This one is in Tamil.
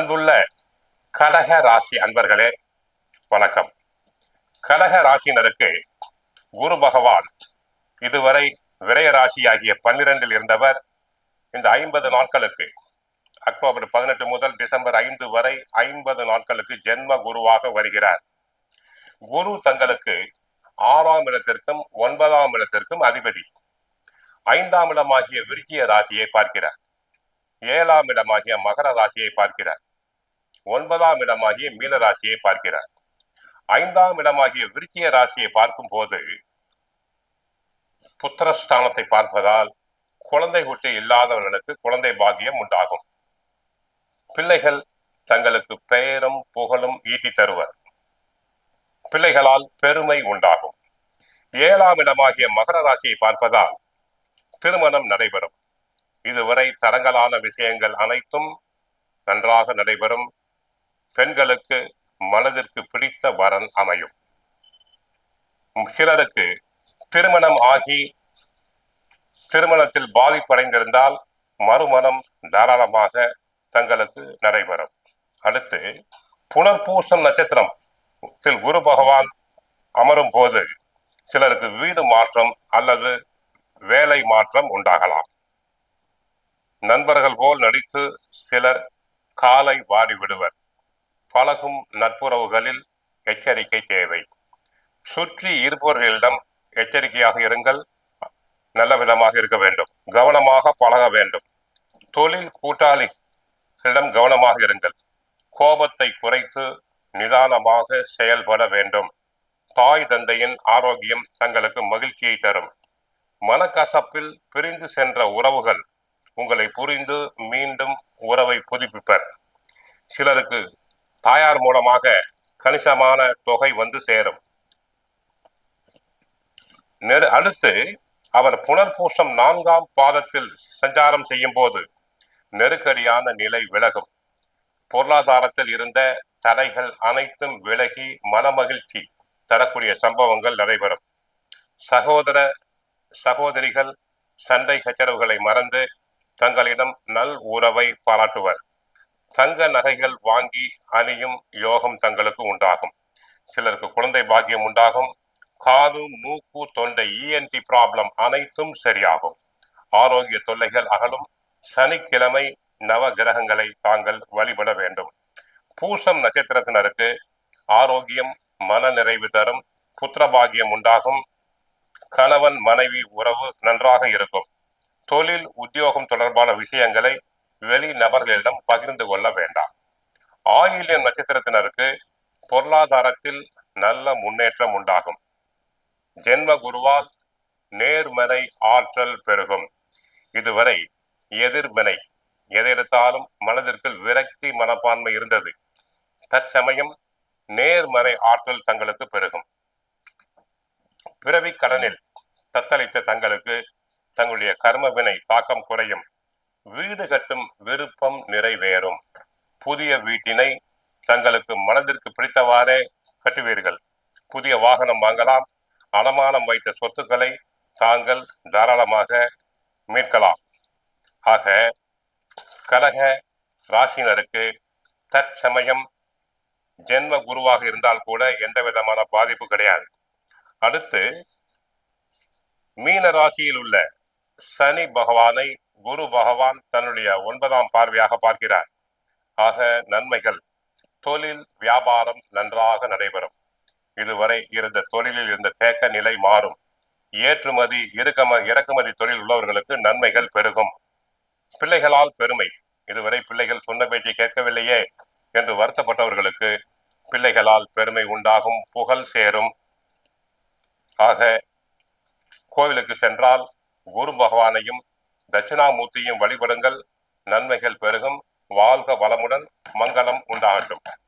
அன்புள்ள கடக ராசி அன்பர்களே வணக்கம். கடக ராசியினருக்கு குரு பகவான் இதுவரை விரய ராசியாகிய பன்னிரெண்டில் இருந்தவர். இந்த ஐம்பது நாட்களுக்கு அக்டோபர் பதினெட்டு முதல் டிசம்பர் ஐந்து வரை ஐம்பது நாட்களுக்கு ஜென்ம குருவாக வருகிறார். குரு தங்களுக்கு ஆறாம் இடத்திற்கும் ஒன்பதாம் இடத்திற்கும் அதிபதி. ஐந்தாம் இடமாகிய விருச்சிய ராசியை பார்க்கிறார். ஏழாம் இடமாகிய மகர ராசியை பார்க்கிறார். ஒன்பதாம் இடமாகிய மீன ராசியை பார்க்கிறார். ஐந்தாம் இடமாகிய விருச்சிய ராசியை பார்க்கும் போது புத்திரஸ்தானத்தை பார்ப்பதால் குழந்தை குட்டி இல்லாதவர்களுக்கு குழந்தை பாக்கியம் உண்டாகும். பிள்ளைகள் தங்களுக்கு பெயரும் புகழும் ஈட்டி தருவர். பிள்ளைகளால் பெருமை உண்டாகும். ஏழாம் இடமாகிய மகர ராசியை பார்ப்பதால் திருமணம் நடைபெறும். இதுவரை தரங்கலான விஷயங்கள் அனைத்தும் நன்றாக நடைபெறும். பெண்களுக்கு மனதிற்கு பிடித்த வரன் அமையும். சிலருக்கு திருமணம் ஆகி திருமணத்தில் பாதிப்படைந்திருந்தால் மறுமணம் தாராளமாக தங்களுக்கு நடைபெறும். அடுத்து புனர்பூசம் நட்சத்திரம் குரு பகவான் அமரும் போது சிலருக்கு வீடு மாற்றம் அல்லது வேலை மாற்றம் உண்டாகலாம். நண்பர்கள் போல் நடித்து சிலர் காலை வாரி விடுவர். பழகும் நட்புறவுகளில் எச்சரிக்கை தேவை. சுற்றி இருப்பவர்களிடம் எச்சரிக்கையாக இருங்கள். நல்ல விதமாக இருக்க வேண்டும். கவனமாக பழக வேண்டும். தொழில் கூட்டாளிகளிடம் கவனமாக இருங்கள். கோபத்தை குறைத்து நிதானமாக செயல்பட வேண்டும். தாய் தந்தையின் ஆரோக்கியம் தங்களுக்கு மகிழ்ச்சியை தரும். மனக்கசப்பில் பிரிந்து சென்ற உறவுகள் உங்களை புரிந்து மீண்டும் உறவை புதுப்பிப்பர். சிலருக்கு தாயார் மூலமாக கணிசமான தொகை வந்து சேரும். நெரு அடுத்து அவர் புனர்பூசம் நான்காம் பாதத்தில் சஞ்சாரம் செய்யும் போது நெருக்கடியான நிலை விலகும். பொருளாதாரத்தில் இருந்த தடைகள் அனைத்தும் விலகி மனமகிழ்ச்சி தரக்கூடிய சம்பவங்கள் நடைபெறும். சகோதர சகோதரிகள் சண்டை சச்சரவுகளை மறந்து தங்களிடம் நல் உறவை பாராட்டுவர். தங்க நகைகள் வாங்கி அணியும் யோகம் தங்களுக்கு உண்டாகும். சிலருக்கு குழந்தை பாக்கியம் உண்டாகும். காது மூக்கு தொண்டை இஎன்டி ப்ராப்ளம் அனைத்தும் சரியாகும். ஆரோக்கிய தொல்லைகள் அகலும். சனிக்கிழமை நவ கிரகங்களை தாங்கள் வழிபட வேண்டும். பூசம் நட்சத்திரத்தினருக்கு ஆரோக்கியம் மன நிறைவு தரும். புத்திரபாகியம் உண்டாகும். கணவன் மனைவி உறவு நன்றாக இருக்கும். தொழில் உத்தியோகம் தொடர்பான விஷயங்களை வெளி நபர்களிடம் பகிர்ந்து கொள்ள வேண்டாம். ஆயில்யம் நட்சத்திரத்தினருக்கு பொருளாதாரத்தில் நல்ல முன்னேற்றம் உண்டாகும். ஜென்ம குருவால் நேர்மறை ஆற்றல் பெருகும். இதுவரை எதிர்வினை எதெடுத்தாலும் மனதிற்குள் விரக்தி மனப்பான்மை இருந்தது. தற்சமயம் நேர்மறை ஆற்றல் தங்களுக்கு பெருகும். பிறவி கடனில் தத்தளித்த தங்களுக்கு தங்களுடைய கர்ம வினை தாக்கம் குறையும். வீடு கட்டும் விருப்பம் நிறைவேறும். புதிய வீட்டினை தங்களுக்கு மனதிற்கு பிடித்தவாறே கட்டுவீர்கள். புதிய வாகனம் வாங்கலாம். அடமானம் வைத்த சொத்துக்களை தாங்கள் தாராளமாக மீட்கலாம். ஆக கடக ராசினருக்கு தற்சமயம் ஜென்ம குருவாக இருந்தால் கூட எந்த விதமான பாதிப்பு கிடையாது. அடுத்து மீன ராசியில் உள்ள சனி பகவானை குரு பகவான் தன்னுடைய ஒன்பதாம் பார்வையாக பார்க்கிறார். ஆக நன்மைகள். தொழில் வியாபாரம் நன்றாக நடைபெறும். இதுவரை இருந்த தொழிலில் இருந்த தேக்க நிலை மாறும். ஏற்றுமதி இறக்கம இறக்குமதி தொழில் உள்ளவர்களுக்கு நன்மைகள் பெருகும். பிள்ளைகளால் பெருமை. இதுவரை பிள்ளைகள் சொன்ன பேச்சை கேட்கவில்லையே என்று வருத்தப்பட்டவர்களுக்கு பிள்ளைகளால் பெருமை உண்டாகும் புகழ் சேரும். ஆக கோவிலுக்கு சென்றால் குரு பகவானையும் தட்சிணாமூர்த்தியும் வழிபடுங்கள் நன்மைகள் பெருகும் வாழ்க வளமுடன் மங்களம் உண்டாகட்டும்.